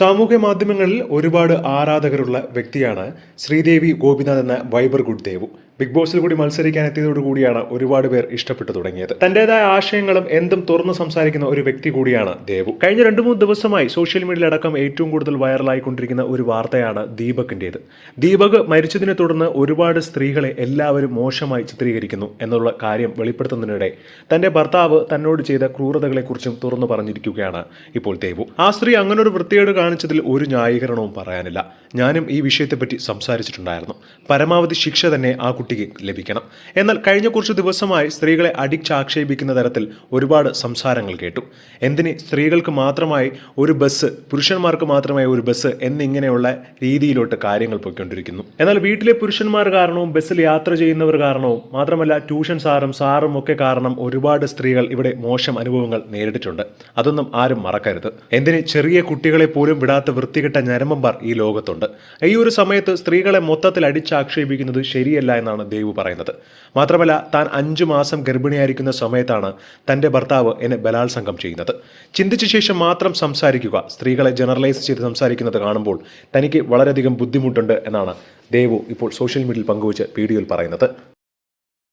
സാമൂഹ്യ മാധ്യമങ്ങളിൽ ഒരുപാട് ആരാധകരുള്ള വ്യക്തിയാണ് ശ്രീദേവി ഗോപിനാഥ് എന്ന വൈബർ ഗുഡ് ദേവു ബിഗ് ബോസിൽ കൂടി മത്സരിക്കാൻ എത്തിയതോടുകൂടിയാണ് ഒരുപാട് പേർ ഇഷ്ടപ്പെട്ടു തുടങ്ങിയത്. തന്റേതായ ആശയങ്ങളും എന്തും തുറന്നു സംസാരിക്കുന്ന ഒരു വ്യക്തി കൂടിയാണ് ദേവു. കഴിഞ്ഞ രണ്ടു മൂന്ന് ദിവസമായി സോഷ്യൽ മീഡിയയിലടക്കം ഏറ്റവും കൂടുതൽ വൈറലായിക്കൊണ്ടിരിക്കുന്ന ഒരു വാർത്തയാണ് ദീപകിന്റേത്. ദീപക് മരിച്ചതിനെ തുടർന്ന് ഒരുപാട് സ്ത്രീകളെ എല്ലാവരും മോശമായി ചിത്രീകരിക്കുന്നു എന്നുള്ള കാര്യം വെളിപ്പെടുത്തുന്നതിനിടെ തന്റെ ഭർത്താവ് തന്നോട് ചെയ്ത ക്രൂരതകളെക്കുറിച്ചും തുറന്നു പറഞ്ഞിരിക്കുകയാണ് ഇപ്പോൾ ദേവു. ആ സ്ത്രീ അങ്ങനെ ഒരു വൃത്തികേട് കാണിച്ചതിൽ ഒരു ന്യായീകരണവും പറയാനില്ല. ഞാനും ഈ വിഷയത്തെപ്പറ്റി സംസാരിച്ചിട്ടുണ്ടായിരുന്നു. പരമാവധി ശിക്ഷ തന്നെ ആ കുട്ടിക്ക് ലഭിക്കണം. എന്നാൽ കഴിഞ്ഞ കുറച്ച് ദിവസമായി സ്ത്രീകളെ അടിച്ചാക്ഷേപിക്കുന്ന തരത്തിൽ ഒരുപാട് സംസാരങ്ങൾ കേട്ടു. എന്തിന് സ്ത്രീകൾക്ക് മാത്രമായി ഒരു ബസ് പുരുഷന്മാർക്ക് മാത്രമായി ഒരു ബസ് എന്നിങ്ങനെയുള്ള രീതിയിലോട്ട് കാര്യങ്ങൾ പോയിക്കൊണ്ടിരിക്കുന്നു. എന്നാൽ വീട്ടിലെ പുരുഷന്മാർ കാരണവും ബസ്സിൽ യാത്ര ചെയ്യുന്നവർ കാരണവും മാത്രമല്ല ട്യൂഷൻ സാറും സാറും ഒക്കെ കാരണം ഒരുപാട് സ്ത്രീകൾ ഇവിടെ മോശം അനുഭവങ്ങൾ നേരിട്ടിട്ടുണ്ട്. അതൊന്നും ആരും മറക്കരുത്. എന്തിന് ചെറിയ കുട്ടികളെ പോലും വിടാത്ത വൃത്തികെട്ട ഞരമ്പന്മാർ ഈ ലോകത്തുണ്ട്. ഈ ഒരു സമയത്ത് സ്ത്രീകളെ മൊത്തത്തിൽ അടിച്ചാക്ഷേപിക്കുന്നത് ശരിയല്ല എന്നാണ് ദേവ് പറയുന്നത്. മാത്രമല്ല താൻ അഞ്ചു മാസം ഗർഭിണിയായിരിക്കുന്ന സമയത്താണ് തന്റെ ഭർത്താവ് എന്നെ ബലാത്സംഗം ചെയ്യുന്നത്. ചിന്തിച്ച ശേഷം മാത്രം സംസാരിക്കുക. സ്ത്രീകളെ ജനറലൈസ് ചെയ്ത് സംസാരിക്കുന്നത് കാണുമ്പോൾ തനിക്ക് വളരെയധികം ബുദ്ധിമുട്ടുണ്ട് എന്നാണ് ദേവു ഇപ്പോൾ സോഷ്യൽ മീഡിയയിൽ പങ്കുവച്ച് വീഡിയോയിൽ പറയുന്നത്.